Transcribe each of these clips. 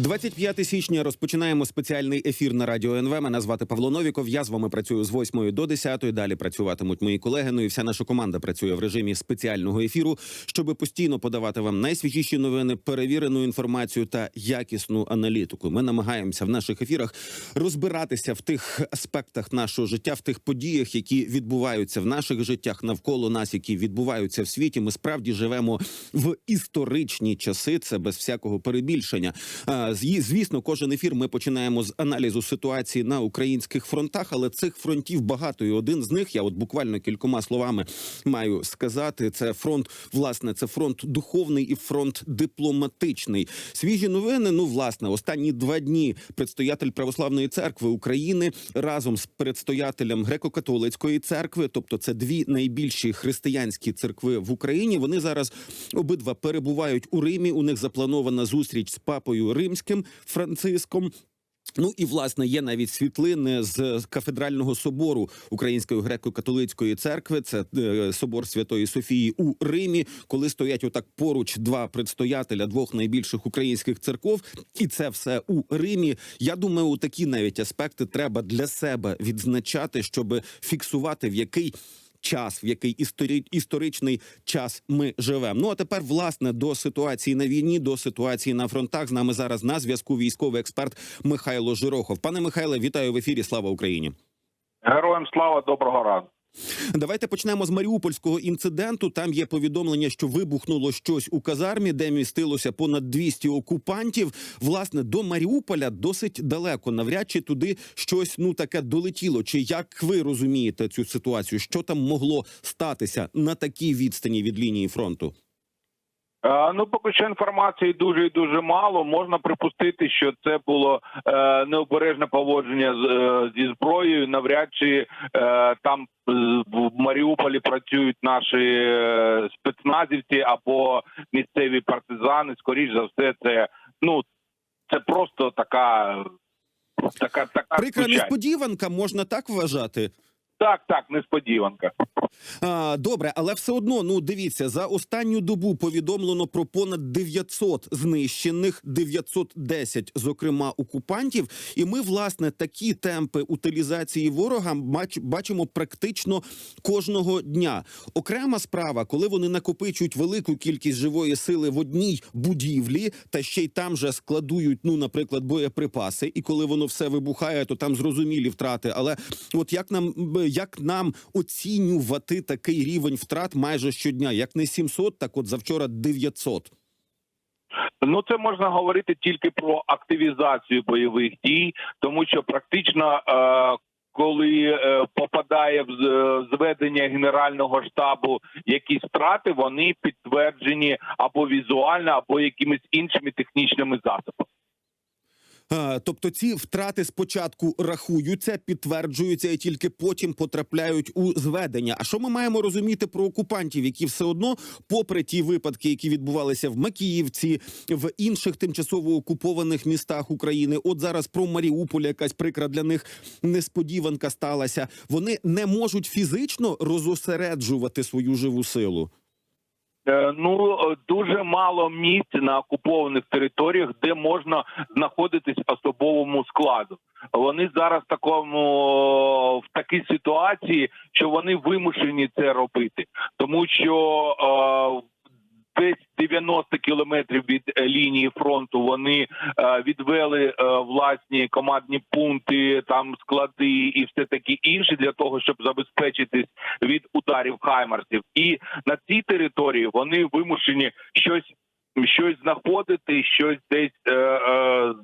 25 січня розпочинаємо спеціальний ефір на радіо НВ. Мене звати Павло Новіков. Я з вами працюю з 8 до 10. Далі працюватимуть мої колеги. Ну і вся наша команда працює в режимі спеціального ефіру, щоб постійно подавати вам найсвіжіші новини, перевірену інформацію та якісну аналітику. Ми намагаємося в наших ефірах розбиратися в тих аспектах нашого життя, в тих подіях, які відбуваються в наших життях навколо нас, які відбуваються в світі. Ми справді живемо в історичні часи. Це без всякого перебільшення. Звісно, кожен ефір ми починаємо з аналізу ситуації на українських фронтах, але цих фронтів багато. І один з них я от буквально кількома словами маю сказати. Це фронт, власне, це фронт духовний і фронт дипломатичний. Свіжі новини. Ну, власне, останні два дні предстоятель православної церкви України разом з предстоятелем греко-католицької церкви, тобто це дві найбільші християнські церкви в Україні. Вони зараз обидва перебувають у Римі. У них запланована зустріч з папою римським Франциском. Ну і власне є навіть світлини з кафедрального собору Української греко-католицької церкви. Це е, собор Святої Софії у Римі, коли стоять отак поруч два предстоятеля двох найбільших українських церков, і це все у Римі. Я думаю, у такі навіть аспекти треба для себе відзначати, щоб фіксувати в який. Час, в який історі... історичний час ми живемо. Ну а тепер, власне, до ситуації на війні, до ситуації на фронтах. З нами зараз на зв'язку військовий експерт Михайло Жирохов. Пане Михайле, вітаю в ефірі. Слава Україні! Героям слава доброго ранку. Давайте почнемо з маріупольського інциденту. Там є повідомлення, що вибухнуло щось у казармі, де містилося понад 200 окупантів. Власне, до Маріуполя досить далеко. Навряд чи туди щось ну таке долетіло. Чи як ви розумієте цю ситуацію? Що там могло статися на такій відстані від лінії фронту? Е, ну, поки що інформації дуже і дуже мало. Можна припустити, що це було е, необережне поводження з, е, зі зброєю. Навряд чи е, там е, в Маріуполі працюють наші е, спецназівці або місцеві партизани. Скоріш за все, це ну це просто така. Така така Прикра несподіванка, можна так вважати. Так, так, несподіванка. А, добре, але все одно, ну дивіться, за останню добу повідомлено про понад 900 знищених, 910, зокрема, окупантів. І ми, власне, такі темпи утилізації ворога бач, бачимо практично кожного дня. Окрема справа, коли вони накопичують велику кількість живої сили в одній будівлі, та ще й там же складують, ну, наприклад, боєприпаси, і коли воно все вибухає, то там зрозумілі втрати. Але от як нам як нам оцінювати такий рівень втрат майже щодня? Як не 700, так от завчора 900. Ну, це можна говорити тільки про активізацію бойових дій, тому що практично. Е- коли е, попадає в зведення генерального штабу якісь втрати, вони підтверджені або візуально, або якимись іншими технічними засобами. А, тобто ці втрати спочатку рахуються, підтверджуються і тільки потім потрапляють у зведення. А що ми маємо розуміти про окупантів, які все одно, попри ті випадки, які відбувалися в Макіївці, в інших тимчасово окупованих містах України, от зараз про Маріуполь, якась прикра для них несподіванка сталася. Вони не можуть фізично розосереджувати свою живу силу. Е, Ну е, дуже мало місць на окупованих територіях, де можна знаходитись особовому складу. Вони зараз такому в такій ситуації, що вони вимушені це робити, тому що е, десь 90 кілометрів від е, лінії фронту вони е, відвели е, власні командні пункти, там склади і все таке інше для того, щоб забезпечитись від ударів хаймарсів. І на цій території вони вимушені щось щось знаходити, щось десь е, е,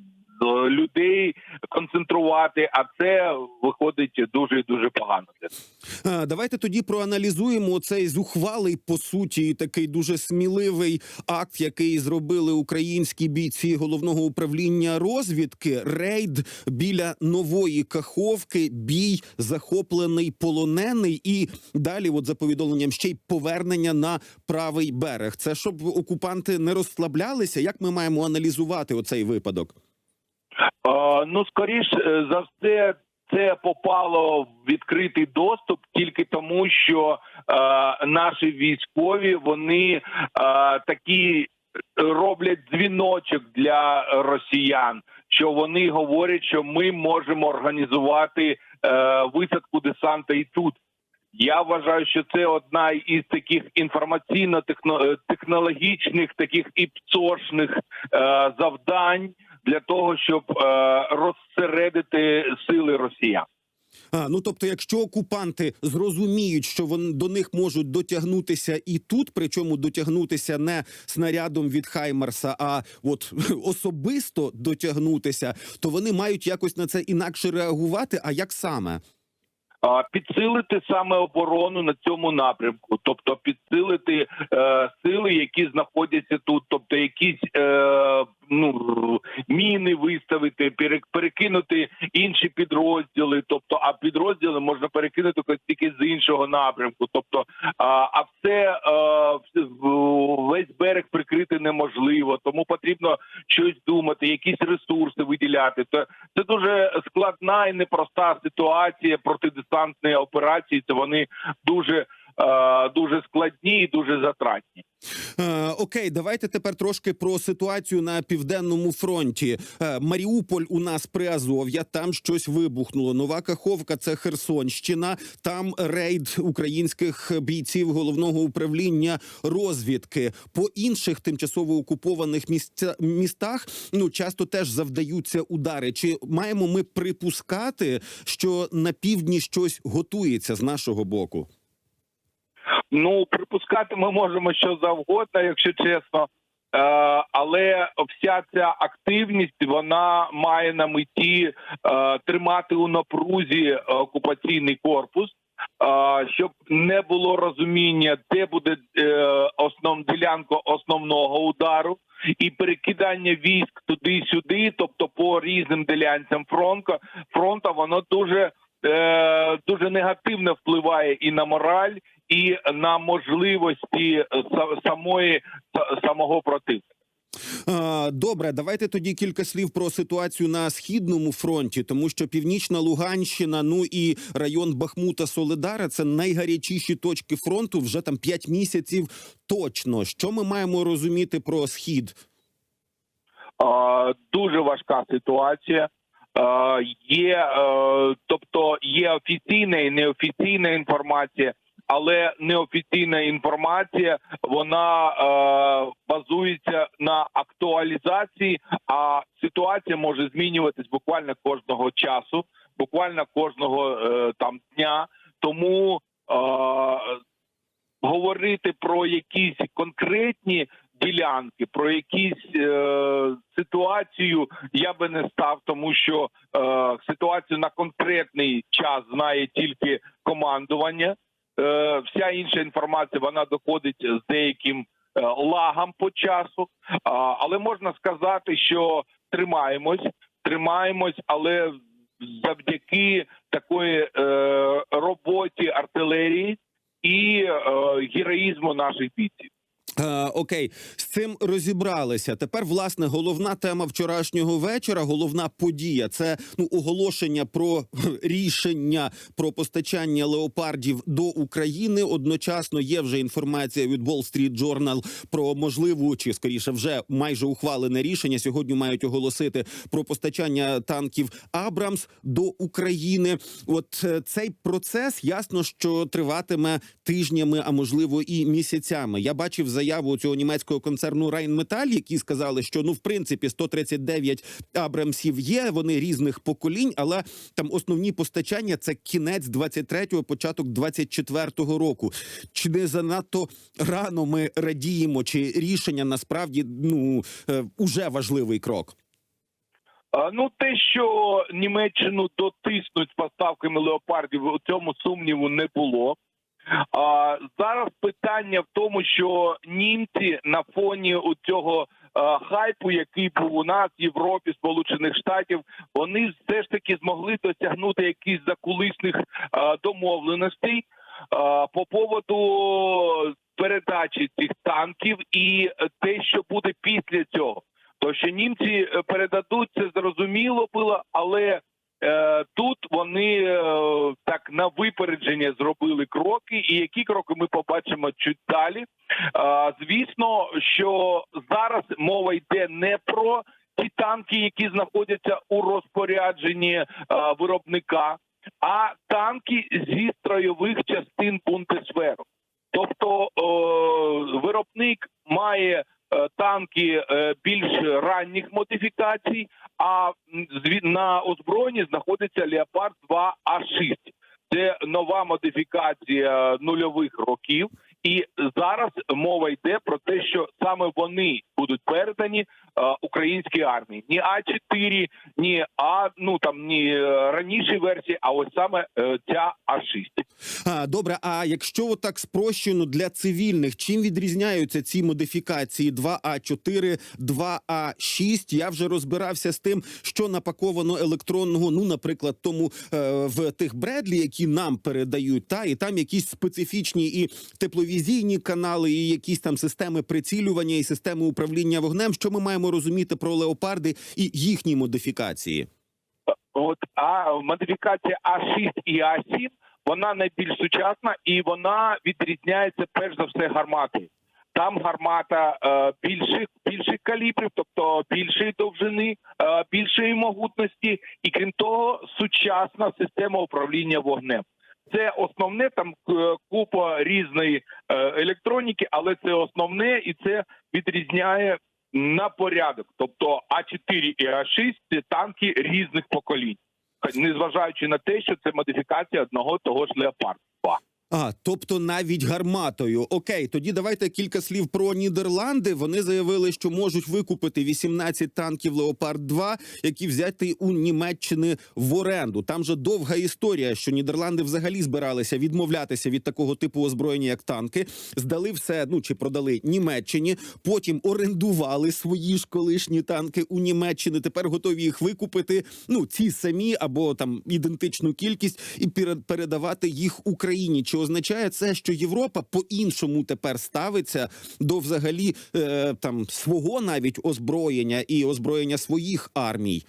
людей концентрувати. А це виходить дуже і дуже погано для них. Давайте тоді проаналізуємо цей зухвалий, по суті, такий дуже сміливий акт, який зробили українські бійці головного управління розвідки. Рейд біля нової каховки, бій захоплений полонений, і далі, от за повідомленням, ще й повернення на правий берег. Це щоб окупанти не розслаблялися. Як ми маємо аналізувати оцей випадок? Ну, скоріш е, за все, це попало в відкритий доступ тільки тому, що е, наші військові вони е, такі роблять дзвіночок для росіян, що вони говорять, що ми можемо організувати е, висадку десанта і тут. Я вважаю, що це одна із таких інформаційно-технологічних, таких і пцошних е, завдань для того, щоб е, розсередити сили росіян. А, ну тобто, якщо окупанти зрозуміють, що вони до них можуть дотягнутися і тут, причому дотягнутися не снарядом від Хаймарса, а от особисто дотягнутися, то вони мають якось на це інакше реагувати. А як саме? А, підсилити саме оборону на цьому напрямку, тобто підсилити е, сили, які знаходяться тут, тобто якісь е, ну міни виставити, пере- перекинути інші підрозділи, тобто а підрозділи можна перекинути тільки з іншого напрямку. Тобто, а, а все весь берег прикрити неможливо, тому потрібно щось думати, якісь ресурси виділяти. Це, це дуже складна і непроста ситуація протидесантної операції. Це вони дуже, дуже складні і дуже затратні. Е, окей, давайте тепер трошки про ситуацію на південному фронті. Е, Маріуполь у нас Приазов'я, там щось вибухнуло. Нова Каховка це Херсонщина. Там рейд українських бійців головного управління розвідки. По інших тимчасово окупованих місця, містах ну часто теж завдаються удари. Чи маємо ми припускати, що на півдні щось готується з нашого боку? Ну припускати ми можемо що завгодно, якщо чесно. Е, але вся ця активність вона має на меті е, тримати у напрузі окупаційний корпус, е, щоб не було розуміння, де буде основ ділянка основного удару, і перекидання військ туди-сюди, тобто по різним ділянцям фронту, фронту воно дуже, дуже негативно впливає і на мораль, і на можливості са- самої самого противника. Добре, давайте тоді кілька слів про ситуацію на східному фронті, тому що північна Луганщина, ну і район Бахмута Соледара це найгарячіші точки фронту вже там 5 місяців точно. Що ми маємо розуміти про схід? Е, дуже важка ситуація. Е, є, е, тобто є офіційна і неофіційна інформація, але неофіційна інформація вона е, базується на актуалізації, а ситуація може змінюватись буквально кожного часу, буквально кожного е, там дня. Тому е, говорити про якісь конкретні ділянки, про якісь е, ситуацію я би не став, тому що е, ситуацію на конкретний час знає тільки командування. Е, вся інша інформація вона доходить з деяким е, лагом по часу. А, але можна сказати, що тримаємось, тримаємось, але завдяки такої е, роботі артилерії і е, героїзму наших бійців. Е, окей, з цим розібралися. Тепер, власне, головна тема вчорашнього вечора, головна подія це ну оголошення про рішення про постачання леопардів до України. Одночасно є вже інформація від Wall Street Journal про можливу чи скоріше вже майже ухвалене рішення. Сьогодні мають оголосити про постачання танків Абрамс до України. От е, цей процес ясно, що триватиме тижнями, а можливо і місяцями. Я бачив заяву цього німецького концерну Rheinmetall, які сказали, що ну в принципі 139 Абрамсів є. Вони різних поколінь, але там основні постачання це кінець 23-го, початок 24-го року. Чи не занадто рано ми радіємо? Чи рішення насправді ну е, уже важливий крок? Ну, те, що Німеччину дотиснуть поставками леопардів, у цьому сумніву не було. А зараз питання в тому, що німці на фоні у цього хайпу, який був у нас в Європі, Сполучених Штатів, вони все ж таки змогли досягнути якихось закулисних домовленостей по поводу передачі цих танків і те, що буде після цього. То що німці е, передадуть це зрозуміло було, але Тут вони е, так на випередження зробили кроки, і які кроки ми побачимо чуть далі. Е, Звісно, що зараз мова йде не про ті танки, які знаходяться у розпорядженні е, виробника, а танки зі строєвих частин Бундесверу. Тобто е, виробник має е, танки е, більш ранніх модифікацій, а на озброєнні знаходиться Леопард 2 А6. Це нова модифікація нульових років, і зараз мова йде про те, що саме вони будуть передані е, українській армії. Ні А4, ні А, ну там ні е, раніші версії, а ось саме е, ця А6. А, добре, а якщо отак спрощено для цивільних, чим відрізняються ці модифікації 2А4, 2А6? Я вже розбирався з тим, що напаковано електронного, ну, наприклад, тому е, в тих Бредлі, які нам передають, та і там якісь специфічні і тепловізійні канали, і якісь там системи прицілювання і системи управління вогнем. Що ми маємо розуміти про леопарди і їхні модифікації? От а модифікація А6 і А7 вона найбільш сучасна і вона відрізняється перш за все гарматою. Там гармата е, більших більших калібрів, тобто більшої довжини, е, більшої могутності, і крім того, сучасна система управління вогнем. Це основне там е, купа різної е, електроніки, але це основне і це відрізняє на порядок. Тобто А4 і А6 – це танки різних поколінь, незважаючи на те, що це модифікація одного того ж Леопард 2. А, тобто навіть гарматою. Окей, тоді давайте кілька слів про Нідерланди. Вони заявили, що можуть викупити 18 танків Леопард 2 які взяти у Німеччини в оренду. Там же довга історія, що Нідерланди взагалі збиралися відмовлятися від такого типу озброєння, як танки, здали все, ну чи продали Німеччині. Потім орендували свої ж колишні танки у Німеччини. Тепер готові їх викупити. Ну ці самі або там ідентичну кількість і пере- передавати їх Україні. Чи означає це, що Європа по-іншому тепер ставиться до взагалі е, там свого навіть озброєння і озброєння своїх армій?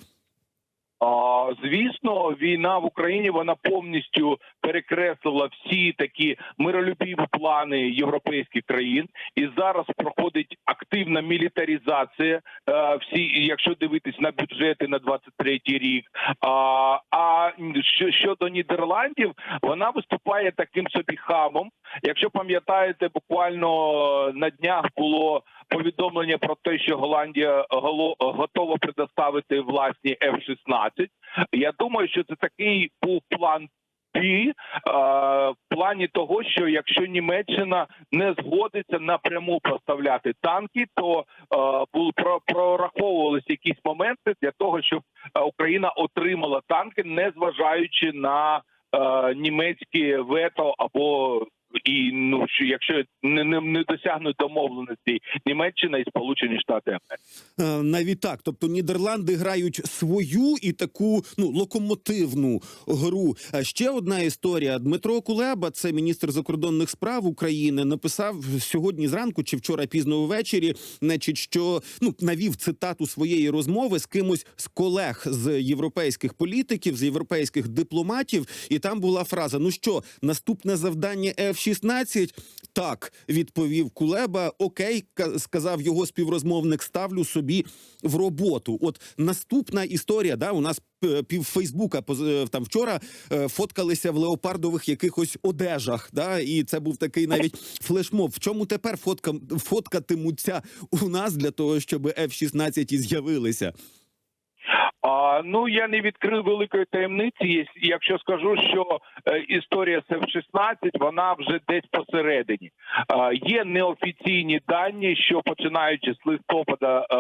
А, звісно, війна в Україні вона повністю перекреслила всі такі миролюбіві плани європейських країн, і зараз проходить активна мілітаризація. е, Всі, якщо дивитись на бюджети на 23-й рік. А, а що- щодо Нідерландів, вона виступає таким собі хамом. Якщо пам'ятаєте, буквально на днях було повідомлення про те, що Голландія готова предоставити власні F-16. Я думаю, що це такий був план. Б, е, в плані того, що якщо Німеччина не згодиться напряму поставляти танки, то е, про прораховувалися якісь моменти для того, щоб е, Україна отримала танки, не зважаючи на німецьке вето або і ну що якщо не, не, не досягнуть домовленості Німеччина і Сполучені Штати Америки. Е, Навіть так, тобто Нідерланди грають свою і таку ну локомотивну гру. А ще одна історія. Дмитро Кулеба, це міністр закордонних справ України, написав сьогодні зранку чи вчора пізно ввечері, значить, що ну навів цитату своєї розмови з кимось з колег з європейських політиків, з європейських дипломатів, і там була фраза: Ну що, наступне завдання F-16? Так, відповів Кулеба. Окей, ка- сказав його співрозмовник. Ставлю собі в роботу. От наступна історія. Да, у нас пів Фейсбука е, там вчора е, фоткалися в леопардових якихось одежах. Да, і це був такий навіть флешмоб. В чому тепер фотка фоткатимуться у нас для того, щоб F-16 і з'явилися? А, ну я не відкрив великої таємниці, якщо скажу, що е, історія з F-16, вона вже десь посередині. Є неофіційні дані, що починаючи з листопада е,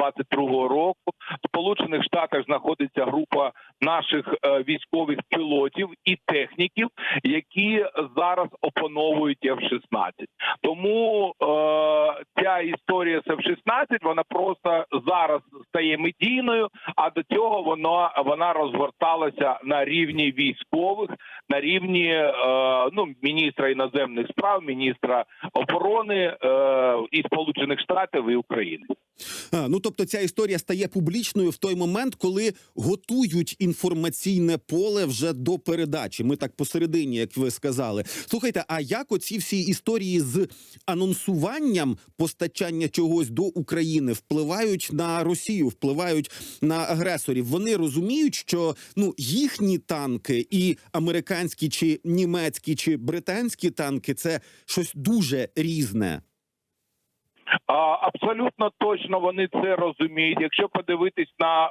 22-го року, в Сполучених Штатах знаходиться група наших е, військових пілотів і техніків, які зараз опановують F-16. Тому е, ця історія з F-16, вона просто зараз стає медійною, а до цього вона вона розгорталася на рівні військових, на рівні е, ну міністра іноземних справ, міністра оборони е, і Сполучених Штатів і України. А, ну тобто ця історія стає публічною в той момент, коли готують інформаційне поле вже до передачі. Ми так посередині, як ви сказали. Слухайте, а як оці всі історії з анонсуванням постачання чогось до України впливають на Росію, впливають на агресорів? Вони розуміють, що ну їхні танки і американські, чи німецькі, чи британські танки це щось дуже різне. А, Абсолютно точно вони це розуміють. Якщо подивитись на е,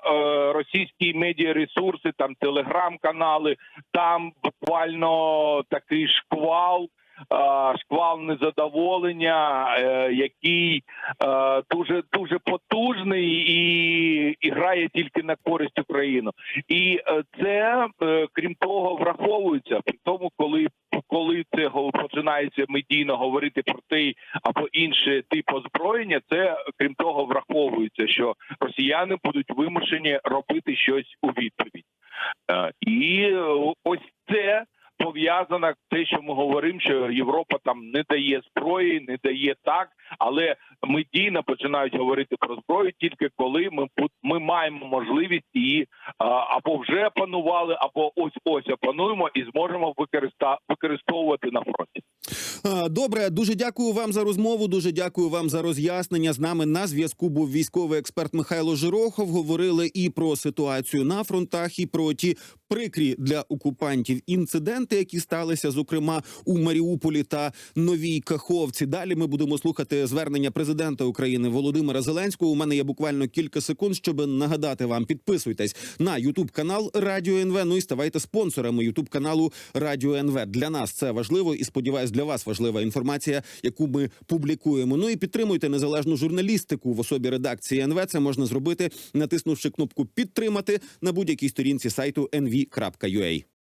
російські медіаресурси, там телеграм-канали, там буквально такий шквал. Е, Шквал незадоволення, е, який е, дуже дуже потужний і, і грає тільки на користь України. І це крім того враховується при тому, коли коли це починається медійно говорити про той або інший тип озброєння, це крім того враховується, що росіяни будуть вимушені робити щось у відповідь. І ось це пов'язано те, що ми говоримо, що Європа там не дає зброї, не дає так, але медійно починають говорити про зброю тільки коли ми ми маємо можливість її або вже опанували, або ось ось опануємо і зможемо використовувати на фронті. Добре, дуже дякую вам за розмову. Дуже дякую вам за роз'яснення. З нами на зв'язку був військовий експерт Михайло Жирохов. Говорили і про ситуацію на фронтах, і про ті прикрі для окупантів інциденти, які сталися, зокрема у Маріуполі та Новій Каховці. Далі ми будемо слухати звернення президента України Володимира Зеленського. У мене є буквально кілька секунд, щоб нагадати вам. Підписуйтесь на Ютуб канал Радіо НВ. Ну і ставайте спонсорами Ютуб каналу Радіо НВ. Для нас це важливо і сподіваюсь, для вас важлива інформація, яку ми публікуємо. Ну і підтримуйте незалежну журналістику в особі редакції НВ. Це можна зробити, натиснувши кнопку підтримати на будь-якій сторінці сайту nv.ua.